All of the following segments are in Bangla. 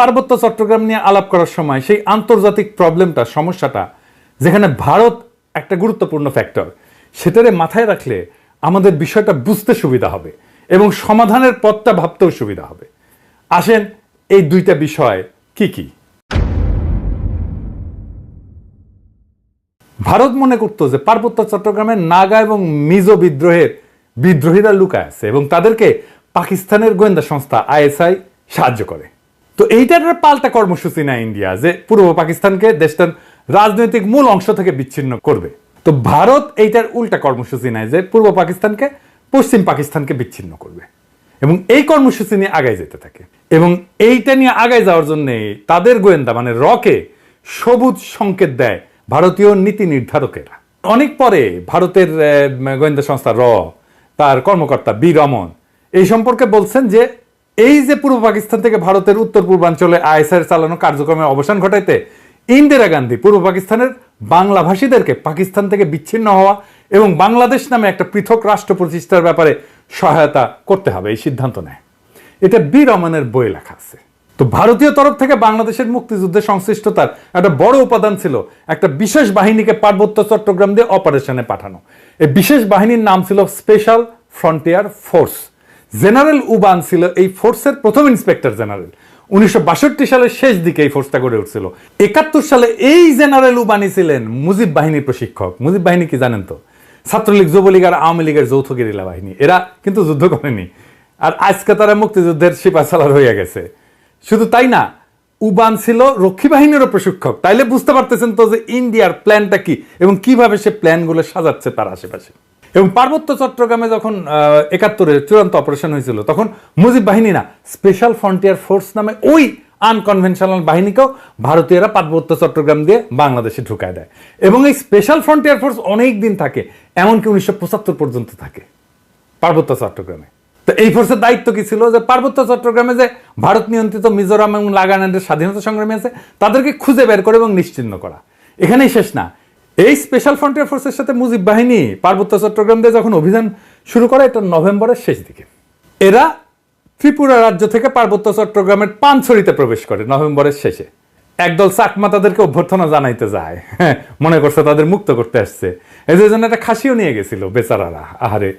পার্বত্য চট্টগ্রাম নিয়ে আলাপ করার সময় সেই আন্তর্জাতিক প্রবলেমটা, সমস্যাটা, যেখানে ভারত একটা গুরুত্বপূর্ণ ফ্যাক্টর সেটারে মাথায় রাখলে আমাদের বিষয়টা বুঝতে সুবিধা হবে এবং সমাধানের পথটা ভাবতেও সুবিধা হবে। আসেন, এই দুইটা বিষয় কি কি? ভারত মনে করতো যে পার্বত্য চট্টগ্রামের নাগা এবং মিজো বিদ্রোহের বিদ্রোহীরা লুকায় আছে এবং তাদেরকে পাকিস্তানের গোয়েন্দা সংস্থা আইএসআই সাহায্য করে। তো এইটার পাল্টা কর্মসূচি না ইন্ডিয়া, যে পূর্ব পাকিস্তানকে দেশটার রাজনৈতিক মূল অংশ থেকে বিচ্ছিন্ন করবে। তো ভারত এইটার উল্টা কর্মসূচি নেয় যে পূর্ব পাকিস্তানকে পশ্চিম পাকিস্তানকে বিচ্ছিন্ন করবে। এবং এই কর্মসূচি নিয়ে আগায় যেতে থাকে। এবং এইটা নিয়ে আগায় যাওয়ার জন্য তাদের গোয়েন্দা মানে রকে, সবুজ সংকেত দেয় ভারতীয় নীতি নির্ধারকেরা। অনেক পরে ভারতের গোয়েন্দা সংস্থা র, তার কর্মকর্তা বি রমন এই সম্পর্কে বলছেন যে এই যে পূর্ব পাকিস্তান থেকে ভারতের উত্তর পূর্বাঞ্চলে আইএসআর চালানো কার্যক্রমের অবসান ঘটাইতে ইন্দিরা গান্ধী পূর্ব পাকিস্তানের বাংলা ভাষীদেরকে পাকিস্তান থেকে বিচ্ছিন্ন হওয়া এবং বাংলাদেশ নামে একটা পৃথক রাষ্ট্র প্রতিষ্ঠার ব্যাপারে সহায়তা করতে হবে, এই সিদ্ধান্ত নেয়। এটা বি রমানের বই লেখা আছে। তো ভারতীয় তরফ থেকে বাংলাদেশের মুক্তিযুদ্ধে সংশ্লিষ্টতার একটা বড় উপাদান ছিল একটা বিশেষ বাহিনীকে পার্বত্য চট্টগ্রাম দিয়ে অপারেশনে পাঠানো। এই বিশেষ বাহিনীর নাম ছিল special frontier force. General Uban ছিল এই ফোর্সের প্রথম ইন্সপেক্টর জেনারেল। উনিশশো সালের শেষ দিকে এই ফোর্সটা গড়ে উঠছিল। একাত্তর সালে এই জেনারেল উবানি ছিলেন মুজিব বাহিনীর প্রশিক্ষক। মুজিব বাহিনী কি জানেন তো? ছাত্রলীগ, যুবলীগ আর আওয়ামী লীগের যৌথ গেরিলা বাহিনী। এরা কিন্তু যুদ্ধ করেনি। আর আজকে তারা মুক্তিযুদ্ধের সিপাসালার হয়ে গেছে। শুধু তাই না, উবান ছিল রক্ষী বাহিনীরও প্রশিক্ষক। তাইলে বুঝতে পারতেছেন তো যে ইন্ডিয়ার প্ল্যানটা কি এবং কীভাবে সে প্ল্যানগুলো সাজাচ্ছে তার আশেপাশে। এবং পার্বত্য চট্টগ্রামে যখন একাত্তরে চূড়ান্ত অপারেশন হয়েছিল, তখন মুজিব বাহিনী না স্পেশাল ফ্রন্টিয়ার ফোর্স নামে ওই আনকনভেনশনাল বাহিনীকেও ভারতীয়রা পার্বত্য চট্টগ্রাম দিয়ে বাংলাদেশে ঢুকায় দেয়। এবং এই স্পেশাল ফ্রন্টিয়ার ফোর্স অনেক দিন থাকে, এমনকি উনিশশো পঁচাত্তর পর্যন্ত থাকে পার্বত্য চট্টগ্রামে। তো এই ফোর্সের দায়িত্ব কি ছিল? যে পার্বত্য চট্টগ্রামে যে ভারত নিয়ন্ত্রিত মিজোরাম এবং নাগাল্যান্ডের স্বাধীনতা সংগ্রামী আছে, তাদেরকে খুঁজে বের করে এবং নিশ্চিহ্ন করা। এখানেই শেষ না। এই স্পেশাল ফ্রন্টিয়ার ফোর্সের সাথে মুজিব বাহিনী পার্বত্য চট্টগ্রাম দিয়ে যখন অভিযান শুরু করে, এটা নভেম্বরের শেষ দিকে। এরা ত্রিপুরা রাজ্য থেকে পার্বত্য চট্টগ্রামের পানছড়িতে প্রবেশ করে নভেম্বরের শেষে। একদল চাকমা তাদেরকে অভ্যর্থনা জানাইতে যায়। মনে করছে তাদের মুক্ত করতে আসছে। এই জন্য একটা খাসিও নিয়ে গেছিল বেচারারা। আহারে।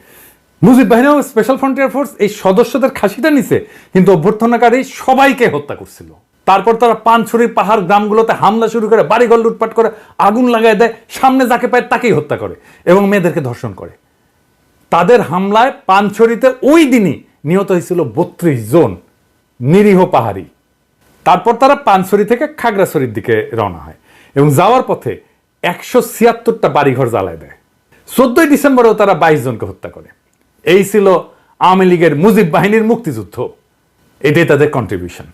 মুজিব বাহিনী স্পেশাল ফ্রন্টিয়ার ফোর্স এই সদস্যদের খাসিটা নিছে, কিন্তু অভ্যর্থনাকারী সবাইকে হত্যা করছিল। তারপর তারা পানছড়ির পাহাড় গ্রামগুলোতে হামলা শুরু করে, বাড়িঘর লুটপাট করে, আগুন লাগায় দেয়, সামনে যাকে পায় তাকেই হত্যা করে এবং মেয়েদেরকে ধর্ষণ করে। তাদের হামলায় পানছড়িতে ওই দিনই নিহত হয়েছিল বত্রিশ জন নিরীহ পাহাড়ি। তারপর তারা পানছড়ি থেকে খাগড়াছড়ির দিকে রওনা হয় এবং যাওয়ার পথে একশো ছিয়াত্তরটা বাড়িঘর জ্বালায় দেয়। চোদ্দই ডিসেম্বরেও তারা বাইশ জনকে হত্যা করে। এই ছিল আওয়ামী লীগের মুজিব বাহিনীর মুক্তিযুদ্ধ। এটাই তাদের কন্ট্রিবিউশন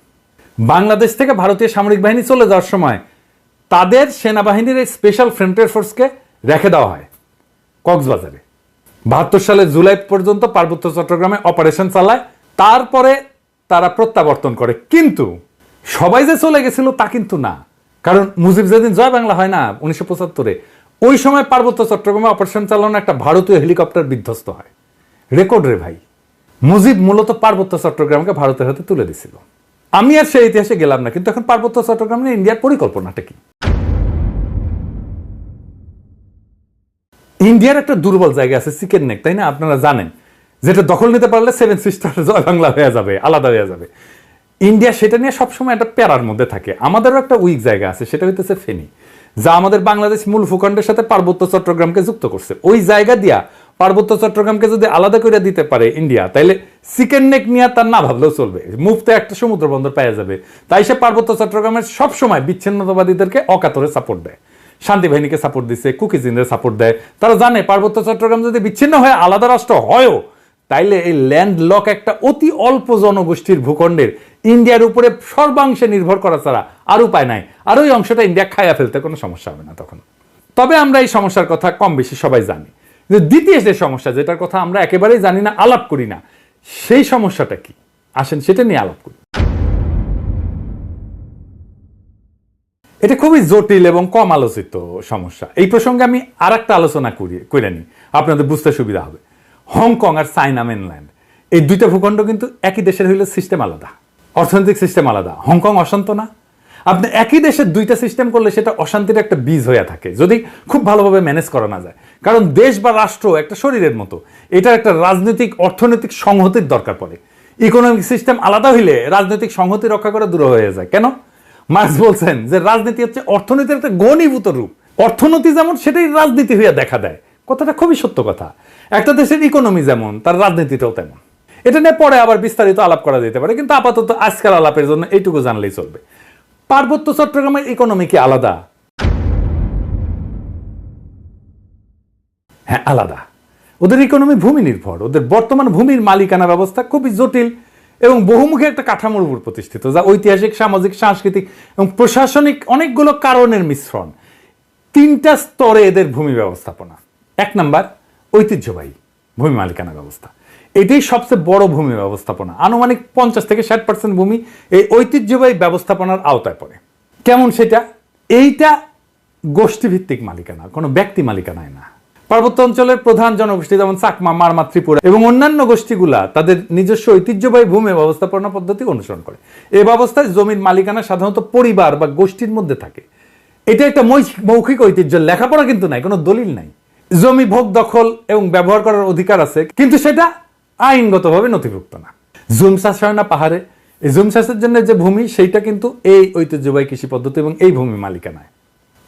বাংলাদেশ থেকে ভারতীয় সামরিক বাহিনী চলে যাওয়ার সময় তাদের সেনাবাহিনীর এই স্পেশাল ফ্রন্টিয়ার ফোর্সকে রেখে দেওয়া হয় কক্সবাজারে। বাহাত্তর সালে জুলাই পর্যন্ত পার্বত্য চট্টগ্রামে অপারেশন চালায়, তারপরে তারা প্রত্যাবর্তন করে। কিন্তু সবাই যে চলে গেছিল তা কিন্তু না। কারণ মুজিব যেদিন জয় বাংলা হয় না, উনিশশো পঁচাত্তরে, ওই সময় পার্বত্য চট্টগ্রামে অপারেশন চালানো একটা ভারতীয় হেলিকপ্টার বিধ্বস্ত হয়। রেকর্ড রে ভাই, মুজিব মূলত পার্বত্য চট্টগ্রামকে ভারতের হাতে তুলে দিছিল। আমি আর সেই ইতিহাসে গেলাম না, কিন্তু এখন পার্বত্য চট্টগ্রাম নিয়ে ইন্ডিয়ার পরিকল্পনাটা কি? ইন্ডিয়ার একটা দুর্বল জায়গা আছে চিকেন নেক তাই না? আপনারা জানেন। যেটা দখল নিতে পারলে সেভেন সিস্টার জয় বাংলা হয়ে যাবে, আলাদা হয়ে যাবে। ইন্ডিয়া সেটা নিয়ে সবসময় একটা প্যারার মধ্যে থাকে। আমাদেরও একটা উইক জায়গা আছে, সেটা হইতেছে ফেনী, যা আমাদের বাংলাদেশ মূল ভূখণ্ডের সাথে পার্বত্য চট্টগ্রামকে যুক্ত করছে। ওই জায়গা দিয়া পার্বত্য চট্টগ্রামকে যদি আলাদা করে দিতে পারে ইন্ডিয়া, তাইলে চিকেন নেক নিয়ে তার না ভাবলেও চলবে। মুফতে একটা সমুদ্র বন্দর পাওয়া যাবে। তাই সে পার্বত্য চট্টগ্রামের সবসময় বিচ্ছিন্নতাবাদীদেরকে অকাতরে সাপোর্ট দেয়। শান্তি বাহিনীকে সাপোর্ট দিচ্ছে কুকিজিনদের সাপোর্ট দেয়। তারা জানে পার্বত্য চট্টগ্রাম যদি বিচ্ছিন্ন হয়ে আলাদা রাষ্ট্র হয়ও, তাইলে এই ল্যান্ড লক একটা অতি অল্প জনগোষ্ঠীর ভূখণ্ডের ইন্ডিয়ার উপরে সর্বাংশে নির্ভর করা ছাড়া আর উপায় নাই। আর ওই অংশটা ইন্ডিয়া খাইয়া ফেলতে কোনো সমস্যা হবে না তখন। তবে আমরা এই সমস্যার কথা কম বেশি সবাই জানি। যে দ্বিতীয় যে সমস্যা, যেটার কথা আমরা একেবারেই জানি না, আলাপ করি না, সেই সমস্যাটা কি? আসেন, সেটা নিয়ে আলাপ করি। এটা খুবই জটিল এবং কম আলোচিত সমস্যা। এই প্রসঙ্গে আমি আর একটা আলোচনা করি করে নিই। আপনাদের বুঝতে সুবিধা হবে। হংকং আর চাইনা মেনল্যান্ড এই দুইটা ভূখণ্ড কিন্তু একই দেশের হইলে সিস্টেম আলাদা। অর্থনৈতিক সিস্টেম আলাদা। হংকং অশান্ত না? আপনি একই দেশের দুইটা সিস্টেম করলে সেটা অশান্তির একটা বীজ হয়ে থাকে, যদি খুব ভালোভাবে ম্যানেজ করা না যায়। কারণ দেশ বা রাষ্ট্র একটা শরীরের মতো, এটার একটা রাজনৈতিক, অর্থনৈতিক সংহতির দরকার পড়ে। ইকোনমিক সিস্টেম আলাদা হইলে রাজনৈতিক সংহতি রক্ষা করা দূর হয়ে যায়। কেন? মার্কস বলছেন যে রাজনীতি হচ্ছে অর্থনীতির একটা গণীভূত রূপ। অর্থনীতি যেমন সেটাই রাজনীতি হইয়া দেখা দেয়। কথাটা খুবই সত্য কথা। একটা দেশের ইকোনমি যেমন, তার রাজনীতিটাও তেমন। এটা নিয়ে পরে আবার বিস্তারিত আলাপ করা যেতে পারে, কিন্তু আপাতত আজকাল আলাপের জন্য এইটুকু জানলেই চলবে। পার্বত্য চট্টগ্রামের ইকোনমি কি আলাদা? হ্যাঁ আলাদা। ওদের ইকোনমি ভূমি নির্ভর। ওদের বর্তমান ভূমির মালিকানা ব্যবস্থা খুবই জটিল এবং বহুমুখী একটা কাঠামোর উপর প্রতিষ্ঠিত, যা ঐতিহাসিক, সামাজিক, সাংস্কৃতিক এবং প্রশাসনিক অনেকগুলো কারণের মিশ্রণ। তিনটা স্তরে এদের ভূমি ব্যবস্থাপনা। এক নাম্বার, ঐতিহ্যবাহী ভূমি মালিকানা ব্যবস্থা। এটাই সবচেয়ে বড় ভূমি ব্যবস্থাপনা। আনুমানিক পঞ্চাশ থেকে ষাট পার্সেন্ট ভূমি এই ঐতিহ্যবাহী ব্যবস্থাপনার আওতায় পড়ে। কেমন সেটা? এইটা গোষ্ঠীভিত্তিক মালিকানা, কোনো ব্যক্তি মালিকানায় না। পার্বত্য অঞ্চলের প্রধান জনগোষ্ঠী যেমন চাকমা, মারমা, ত্রিপুরা এবং অন্যান্য গোষ্ঠীগুলা তাদের নিজস্ব ঐতিহ্যবাহী ভূমি ব্যবস্থাপনা পদ্ধতি অনুসরণ করে। এ ব্যবস্থায় জমির মালিকানা সাধারণত পরিবার বা গোষ্ঠীর মধ্যে থাকে। এটা একটা মৌখিক- মৌখিক ঐতিহ্য, লেখাপড়া কিন্তু নাই, কোনো দলিল নাই। জমি ভোগ দখল এবং ব্যবহার করার অধিকার আছে, কিন্তু সেটা আইনগতভাবে নথিভুক্ত না। জুম চাষ হয় না পাহাড়ে। এই জুম চাষের জন্য যে ভূমি, সেইটা কিন্তু এই ঐতিহ্যবাহী কৃষি পদ্ধতি এবং এই ভূমি মালিকানায়।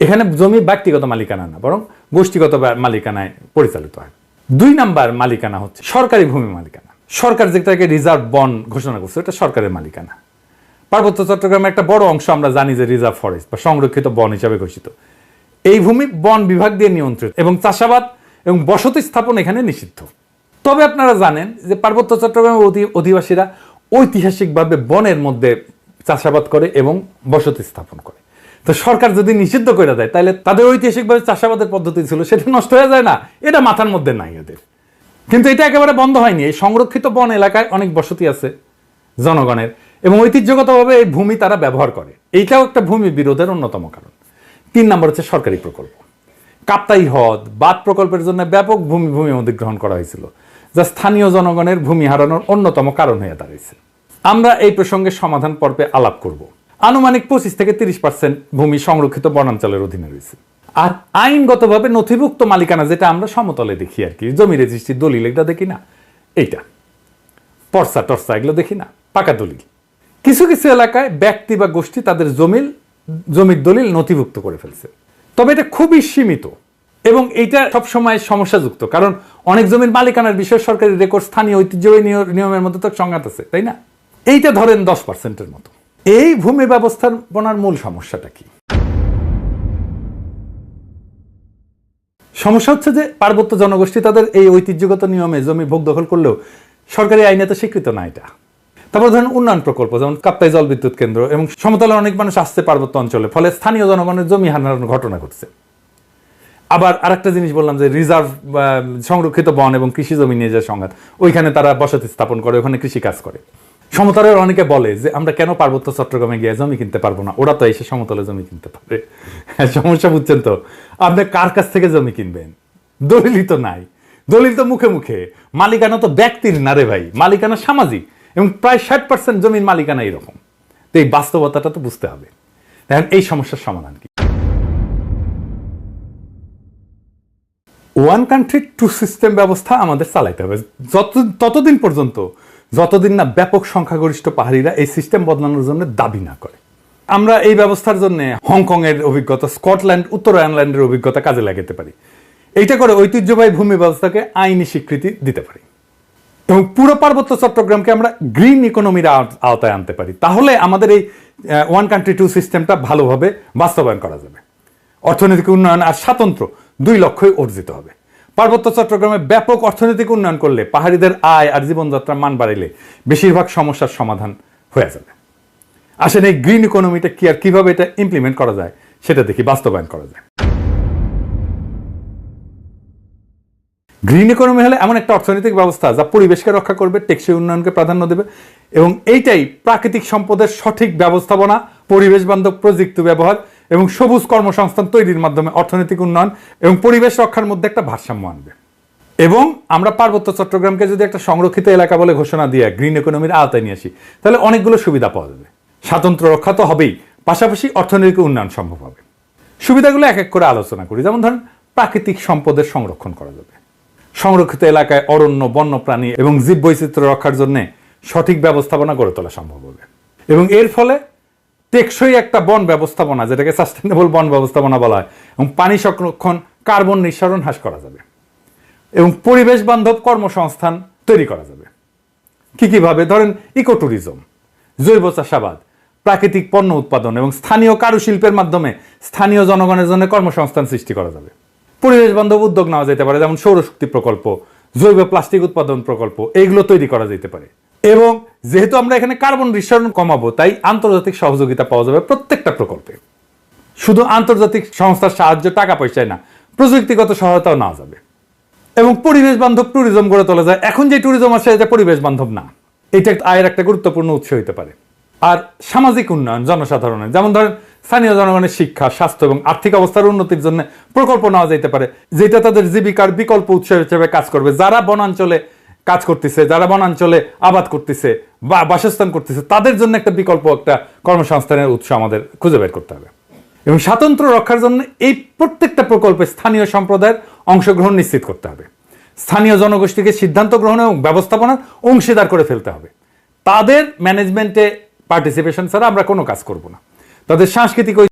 এখানে জমি ব্যক্তিগত মালিকানা না, বরং গোষ্ঠীগত মালিকানায় পরিচালিত হয়। দুই নাম্বার মালিকানা হচ্ছে সরকারি ভূমি মালিকানা। সরকার যেটাকে রিজার্ভ বন ঘোষণা করছে এটা সরকারের মালিকানা। পার্বত্য চট্টগ্রামের একটা বড় অংশ আমরা জানি যে রিজার্ভ ফরেস্ট বা সংরক্ষিত বন হিসাবে ঘোষিত। এই ভূমি বন বিভাগ দিয়ে নিয়ন্ত্রিত এবং চাষাবাদ এবং বসতি স্থাপন এখানে নিষিদ্ধ। তবে আপনারা জানেন যে পার্বত্য চট্টগ্রামের অধিবাসীরা ঐতিহাসিকভাবে বনের মধ্যে চাষাবাদ করে এবং বসতি স্থাপন করে। তো সরকার যদি নিষিদ্ধ করে দেয় তাহলে তাদের ঐতিহাসিকভাবে চাষাবাদের পদ্ধতি ছিল, সেটা নষ্ট হয়ে যায় না। এটা মাথার মধ্যে নাই এদের কিন্তু এটা একেবারে বন্ধ হয়নি। এই সংরক্ষিত বন এলাকায় অনেক বসতি আছে জনগণের, এবং ঐতিহ্যগতভাবে এই ভূমি তারা ব্যবহার করে। এইটাও একটা ভূমি বিরোধের অন্যতম কারণ। তিন নম্বর হচ্ছে সরকারি প্রকল্প। কাপ্তাই হ্রদ বাদ প্রকল্পের জন্য ব্যাপক ভূমি ভূমি অধিগ্রহণ করা হয়েছিল। যা স্থানীয় জনগণের ভূমি হারানোর অন্যতম কারণ হয়ে দাঁড়িয়েছে আমরা এই প্রসঙ্গে সমাধান পর্বে আলাপ করব। আনুমানিক পঁচিশ থেকে তিরিশ পার্সেন্ট ভূমি সংরক্ষিত বনাঞ্চলের অধীনে রয়েছে। আর আইনগতভাবে নথিভুক্ত মালিকানা যেটা আমরা সমতলে দেখি আর কি, জমি রেজিস্ট্রি দলিল, এটা দেখি না? এইটা। পর্সা টর্সা, এগুলো দেখি না? পাকা দলিল। কিছু কিছু এলাকায় ব্যক্তি বা গোষ্ঠী তাদের জমির জমির দলিল নথিভুক্ত করে ফেলছে। তবে এটা খুবই সীমিত। এবং এইটা সবসময় সমস্যাযুক্ত, কারণ অনেক জমির মালিকানার বিষয়ে সরকারি রেকর্ড স্থানীয় ঐতিহ্যবাহী নিয়মের মধ্যে তো সংঘাত আছে, তাই না? এইটা ধরেন দশ পার্সেন্টের মতো। এই ভূমি ব্যবস্থাপনার মূল সমস্যাটা কি? সমস্যা হচ্ছে যে পার্বত্য জনগোষ্ঠী তাদের এই ঐতিহ্যগত নিয়মে জমি ভোগ দখল করলেও সরকারি আইনে তো স্বীকৃত না এটা। তারপর ধরেন উন্নয়ন প্রকল্প, যেমন কাপ্তাই জল বিদ্যুৎ কেন্দ্র এবং সমতলের অনেক মানুষ আসছে পার্বত্য অঞ্চলে, ফলে স্থানীয় জনগণের জমি হারানোর ঘটনা ঘটছে। আবার আরেকটা জিনিস বললাম যে রিজার্ভ সংরক্ষিত বন এবং কৃষি জমি নিয়ে যে সংঘাত, ওইখানে তারা বসতি স্থাপন করে, ওখানে কৃষি কাজ করে। সমতলের অনেকে বলে যে, আমরা কেন পার্বত্য চট্টগ্রামে গিয়ে জমি কিনতে পারব না? ওরা তো এসে সমতলে জমি কিনতে পারে। সমস্যা বুঝছেন তো? আপনি কার কাছ থেকে জমি কিনবেন? দলিলই তো নাই। দলিল তো মুখে মুখে। মালিকানা তো ব্যক্তির না রে ভাই, মালিকানা সামাজিক এবং প্রায় ষাট পার্সেন্ট জমির মালিকানা এরকম। তো এই বাস্তবতাটা তো বুঝতে হবে। এখন এই সমস্যার সমাধান কি? ওয়ান কান্ট্রি টু সিস্টেম ব্যবস্থা আমাদের চালাইতে হবে। যত, ততদিন পর্যন্ত, যতদিন না ব্যাপক সংখ্যাগরিষ্ঠ পাহাড়িরা এই সিস্টেম বদলানোর জন্য দাবি না করে। আমরা এই ব্যবস্থার জন্য হংকং এর অভিজ্ঞতা, স্কটল্যান্ড, উত্তর আয়ারল্যান্ডের অভিজ্ঞতা কাজে লাগাতে পারি। এইটা করে ঐতিহ্যবাহী ভূমি ব্যবস্থাকে আইনি স্বীকৃতি দিতে পারি। এবং পুরো পার্বত্য চট্টগ্রামকে আমরা গ্রিন ইকোনমির আওতায় আনতে পারি। তাহলে আমাদের এই ওয়ান কান্ট্রি টু সিস্টেমটা ভালোভাবে বাস্তবায়ন করা যাবে। অর্থনৈতিক উন্নয়ন আর স্বাতন্ত্র্য দুই লক্ষ্যই অর্জিত হবে। পার্বত্য চট্টগ্রামে ব্যাপক অর্থনৈতিক উন্নয়ন করলে পাহাড়িদের আয় আর জীবনযাত্রার মান বাড়াইলে বেশিরভাগ সমস্যার সমাধান হয়ে যাবে। আসলে এই গ্রিন ইকোনমিটা কি আর কীভাবে এটা ইমপ্লিমেন্ট করা যায়, সেটা দেখি বাস্তবায়ন করা যায়। গ্রিন ইকোনমি হলে এমন একটা অর্থনৈতিক ব্যবস্থা যা পরিবেশকে রক্ষা করবে, টেকসই উন্নয়নকে প্রাধান্য দেবে এবং এইটাই প্রাকৃতিক সম্পদের সঠিক ব্যবস্থাপনা, পরিবেশ বান্ধব প্রযুক্তি ব্যবহার এবং সবুজ কর্মসংস্থান তৈরির মাধ্যমে অর্থনৈতিক উন্নয়ন এবং পরিবেশ রক্ষার মধ্যে একটা ভারসাম্য আনবে। এবং আমরা পার্বত্য চট্টগ্রামকে যদি একটা সংরক্ষিত এলাকা বলে ঘোষণা দিয়ে গ্রিন ইকোনমির আওতায় নিয়ে আসি, তাহলে অনেকগুলো সুবিধা পাওয়া যাবে। স্বাতন্ত্র্য রক্ষা তো হবেই, পাশাপাশি অর্থনৈতিক উন্নয়ন সম্ভব হবে। সুবিধাগুলো এক এক করে আলোচনা করি। যেমন ধরেন, প্রাকৃতিক সম্পদের সংরক্ষণ করা যাবে। সংরক্ষিত এলাকায় অরণ্য, বন্যপ্রাণী এবং জীব বৈচিত্র্য রক্ষার জন্য সঠিক ব্যবস্থাপনা গড়ে তোলা সম্ভব হবে। এবং এর ফলে টেকসই একটা বন ব্যবস্থাপনা, যেটাকে সাস্টেনেবল বন ব্যবস্থাপনা বলা হয়, এবং পানি সংরক্ষণ, কার্বন নিঃসরণ হ্রাস করা যাবে, এবং পরিবেশ বান্ধব কর্মসংস্থান তৈরি করা যাবে। কি কীভাবে ধরেন ইকো ট্যুরিজম জৈব চাষাবাদ, প্রাকৃতিক পণ্য উৎপাদন, এবং স্থানীয় কারুশিল্পের মাধ্যমে স্থানীয় জনগণের জন্য কর্মসংস্থান সৃষ্টি করা যাবে। পরিবেশ বান্ধব উদ্যোগ নেওয়া যেতে পারে, যেমন সৌরশক্তি প্রকল্প, জৈব প্লাস্টিক উৎপাদন প্রকল্প, এইগুলো তৈরি করা যেতে পারে। এবং যেহেতু আমরা এখানে কার্বন নিঃসরণ কমাবো, তাই আন্তর্জাতিক সহযোগিতা পাওয়া যাবে প্রত্যেকটা প্রকল্পে। শুধু আন্তর্জাতিক সংস্থার সাহায্য টাকা পয়সায় না, প্রযুক্তিগত সহায়তাও নেওয়া যাবে। এবং পরিবেশ বান্ধব ট্যুরিজম গড়ে তোলা যায়। এখন যে ট্যুরিজম আছে, এটা পরিবেশ বান্ধব না। এটা আয়ের একটা গুরুত্বপূর্ণ উৎস হতে পারে। আর সামাজিক উন্নয়ন, জনসাধারণের, যেমন ধরেন স্থানীয় জনগণের শিক্ষা, স্বাস্থ্য এবং আর্থিক অবস্থার উন্নতির জন্য প্রকল্প নেওয়া যেতে পারে, যেটা তাদের জীবিকার বিকল্প উৎস হিসেবে কাজ করবে। যারা বনাঞ্চলে কাজ করতেছে, যারা বনাঞ্চলে আবাদ করতেছে বা বাসস্থান করতেছে, তাদের জন্য একটা বিকল্প একটা কর্মসংস্থানের উৎস আমাদের খুঁজে বের করতে হবে। এবং স্বাতন্ত্র্য রক্ষার জন্য এই প্রত্যেকটা প্রকল্পে স্থানীয় সম্প্রদায়ের অংশগ্রহণ নিশ্চিত করতে হবে। স্থানীয় জনগোষ্ঠীকে সিদ্ধান্ত গ্রহণ এবং ব্যবস্থাপনার অংশীদার করে ফেলতে হবে। তাদের ম্যানেজমেন্টে পার্টিসিপেশন ছাড়া আমরা কোনো কাজ করব না। তাদের সাংস্কৃতিক